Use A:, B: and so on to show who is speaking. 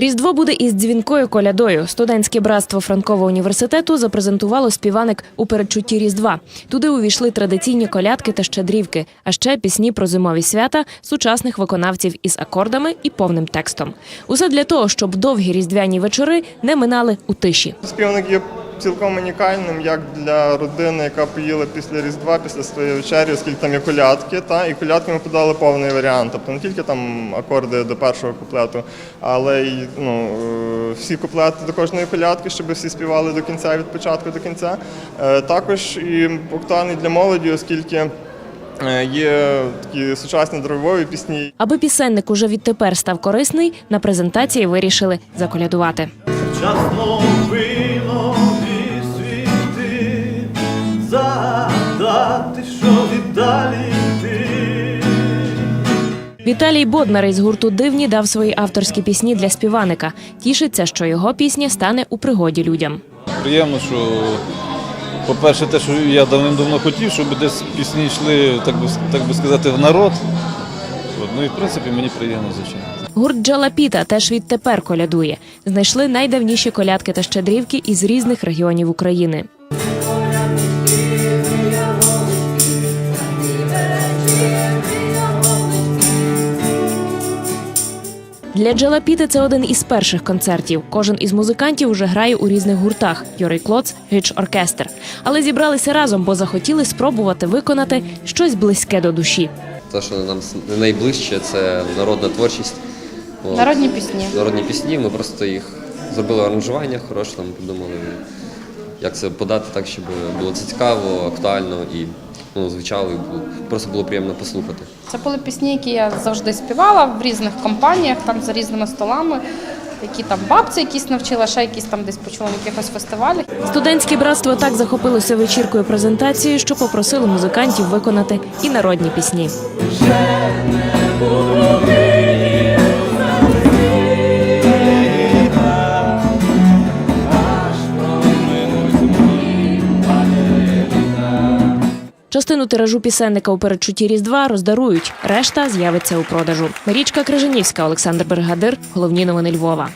A: Різдво буде із дзвінкою колядою. Студентське братство Франкового університету запрезентувало співаник у передчутті Різдва. Туди увійшли традиційні колядки та щедрівки, а ще пісні про зимові свята сучасних виконавців із акордами і повним текстом. Усе для того, щоб довгі різдвяні вечори не минали у тиші.
B: Співник є цілком унікальним як для родини, яка поїла після Різдва, після своєї вечері, оскільки там є колядки. Та, і колядки ми подали повний варіант. Тобто не тільки там акорди до першого куплету, але й ну, е, всі куплети до кожної колядки, щоб всі співали до кінця від початку до кінця. Е, Також і актуальний для молоді, оскільки е, є такі сучасні драйвові пісні,
A: Аби пісенник уже відтепер став корисний, на презентації вирішили заколядувати. Віталій Боднар із гурту Дивні дав свої авторські пісні для співаника. Тішиться, що його пісня стане у пригоді людям.
C: Приємно, що, по-перше, те, що я давним-давно хотів, щоб десь пісні йшли, так би, так би сказати, в народ. Ну і в принципі мені приємно, звичайно.
A: Гурт Джалапіта теж відтепер колядує. Знайшли найдавніші колядки та щедрівки із різних регіонів України. Для Джалапіти це один із перших концертів. Кожен із музикантів уже грає у різних гуртах Юрий Клоц, Гич Оркестр. Але зібралися разом, бо захотіли спробувати виконати щось близьке до душі.
D: Те, що нам найближче, це народна творчість. От.
E: Народні пісні.
D: Народні пісні. Ми просто їх зробили аранжування хороше, там подумали, як це подати так, щоб було це цікаво, актуально і ну, звучало, і було, просто було приємно послухати.
E: Це були пісні, які я завжди співала в різних компаніях, там за різними столами, які там бабці якісь навчила, ще якісь там десь почула на якихось фестивалях.
A: Студентське братство так захопилося вечіркою презентації, що попросили музикантів виконати і народні пісні. Частину тиражу пісенника у передчутті Різдва роздарують. Решта з'явиться у продажу. Марічка Крижанівська, Олександр Бригадир. Головні новини Львова.